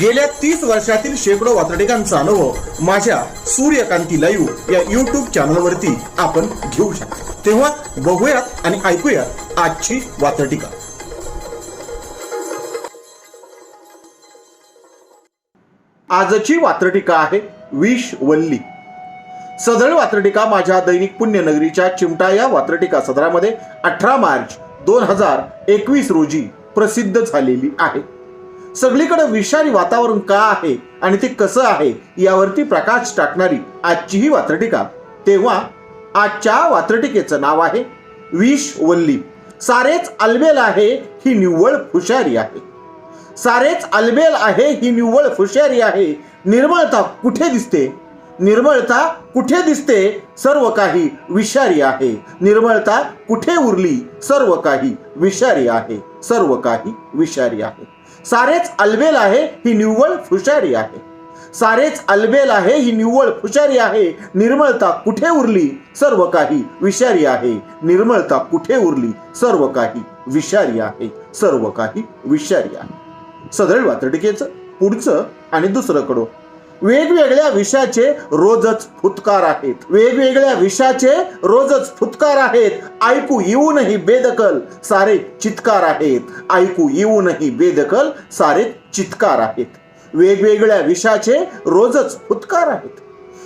गेल्या तीस वर्षातील शेकडो वातडिकांचा अनुभव माझ्या सूर्यकांती लाईव्ह या युट्यूब चॅनलवरती आपण घेऊ शकता. तेव्हा बघूयात आणि ऐकूयात आजची वातटिका आजची वात्रटिका आहे विष वल्ली. सदळ वात्रटिका माझ्या दैनिक पुण्यनगरीच्या चिमटा या वात्रटिका सदरामध्ये अठरा मार्च दोन हजार एकवीस रोजी प्रसिद्ध झालेली आहे. सगळीकडे विषारी वातावरण का आहे आणि ते कसं आहे यावरती प्रकाश टाकणारी आजची ही वात्रटिका. तेव्हा आजच्या वात्रटिकेचं नाव आहे विष वल्ली. सारेच अलबेल आहे ही निव्वळ हुशारी आहे. सारेच अलबेल आहे ही निव्वळ हुशारी आहे. निर्मळता कुठे दिसते? निर्मळता कुठे दिसते? सर्व काही विषारी आहे. निर्मळता कुठे उरली? सर्व काही विषारी आहे. सर्व काही विषारी आहे. सारेच अलबेल आहे ही निव्वळ हुशारी आहे. सारेच अलबेल आहे ही निव्वळ हुशारी आहे. निर्मळता कुठे उरली? सर्व काही विषारी आहे. निर्मळता कुठे उरली? सर्व काही विषारी आहे. सर्व काही विषारी आहे. सदळ वात्रटिकेचं पुढचं आणि दुसरं कडो. वेगवेगळ्या विषयाचे रोजच फुतकार आहेत. वेगवेगळ्या विषयाचे रोजच फुतकार आहेत. ऐकू येऊनही बेदखल सारे चित्कार आहेत. ऐकू येऊनही बेदखल सारे चित्कार आहेत. वेगवेगळ्या विषयाचे रोजच फुतकार आहेत.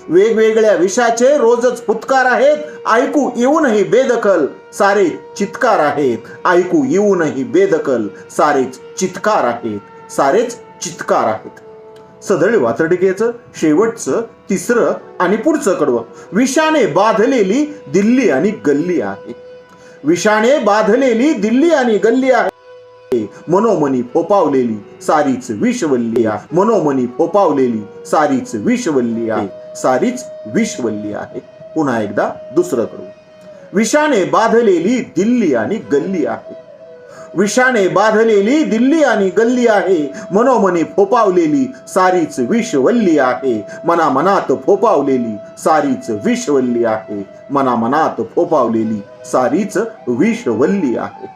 वेगवेगळ्या विषयाचे रोजच फुतकार आहेत. ऐकू येऊनही बेदखल सारे चित्कार आहेत. ऐकू येऊनही बेदखल सारेच चित्कार आहेत. सारेच चित्कार आहेत. सदळ वातडिकेचं शेवटचं तिसरं आणि पुढचं कडवं. विषाने बाधलेली दिल्ली आणि गल्ली आहे. विषाने बाधलेली दिल्ली आणि गल्ली आहे. मनोमनी फोपावलेली सारीच विषवल्ली आहे. मनोमनी फोपावलेली सारीच विषवल्ली आहे. सारीच विषवल्ली आहे. पुन्हा एकदा दुसरं कडवं. विषाने बाधलेली दिल्ली आणि गल्ली आहे. विषाने बाधलेली दिल्ली आणि गल्ली आहे. मनोमनी फोपावलेली सारीच विषवल्ली आहे. मना मनात फोपावलेली सारीच विषवल्ली आहे. मना मनात फोपावलेली सारीच विषवल्ली आहे.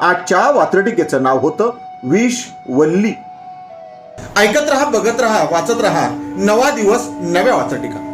आजच्या वात्रटिकेचं नाव होतं विष वल्ली ऐकत रहा बघत रहा वाचत रहा. नवा दिवस नव्या वाचटिका